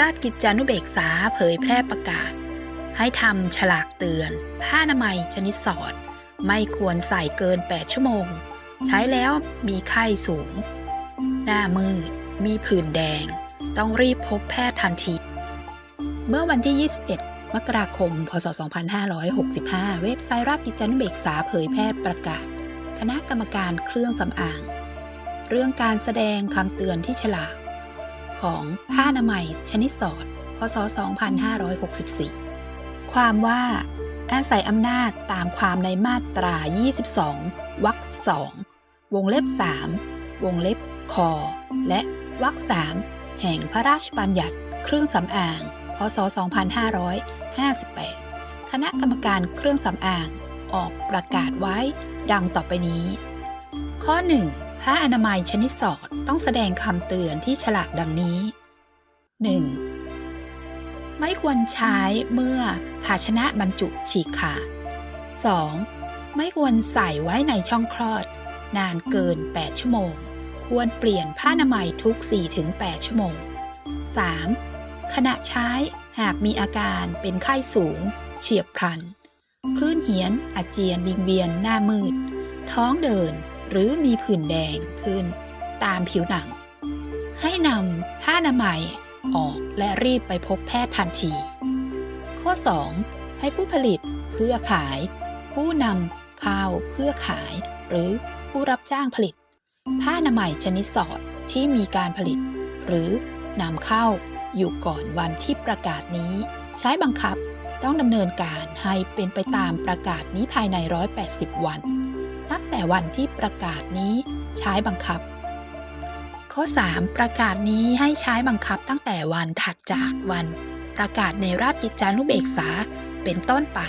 ราชกิจจานุเบกษาเผยแพร่ประกาศ ให้ทำฉลากเตือน ผ้าอนามัยชนิดสอด ไม่ควรใส่เกิน 8 ชั่วโมง ใช้แล้วมีไข้สูง หน้ามืด มีผื่นแดง ต้องรีบพบแพทย์ทันที เมื่อวันที่ 21 มกราคม พศ 2565 เว็บไซต์ราชกิจจานุเบกษาเผยแพร่ประกาศ คณะกรรมการเครื่องสำอาง เรื่องการแสดงคำเตือนที่ฉลาก ของผ้าอนามัยชนิดสอด พศ 2564 ความว่าอาศัยอำนาจตามความในมาตรา 22 วรรค2วงเล็บ 3 วงเล็บคอและวรรค3แห่งพระราชบัญญัติเครื่องสำอาง พศ 2558 คณะกรรมการเครื่องสำอางออกประกาศไว้ดังต่อไปนี้ ข้อ 1 ผ้าอนามัยชนิดสอดต้องแสดงคำเตือนที่ฉลากดังนี้ 1. ไม่ควรใช้เมื่อภาชนะบรรจุฉีกขาด 2. ไม่ควรใส่ไว้ในช่องคลอด นานเกิน 8 ชั่วโมง ควรเปลี่ยนผ้าอนามัยทุก 4-8 ชั่วโมง 3. ขณะใช้หากมีอาการเป็นไข้สูง เฉียบพลัน คลื่นเหียนอาเจียนวิงเวียนหน้ามืด ท้องเดิน หรือมีผื่นแดงขึ้นตามผิวหนัง ให้นำผ้าอนามัยออกและรีบไปพบแพทย์ทันที ข้อ 2 ให้ผู้ผลิตเพื่อขาย ผู้นำเข้าวเพื่อขาย หรือผู้รับจ้างผลิต ผ้าอนามัยชนิดสอดที่มีการผลิต หรือนำเข้าอยู่ก่อนวันที่ประกาศนี้ ใช้บังคับต้องดำเนินการให้เป็นไปตามประกาศนี้ภายใน 180 วัน นับแต่วันที่ประกาศนี้ใช้บังคับ ข้อ 3 ประกาศนี้ให้ใช้บังคับตั้งแต่วันถัดจากวัน ประกาศในราชกิจจานุเบกษาเป็นต้นไป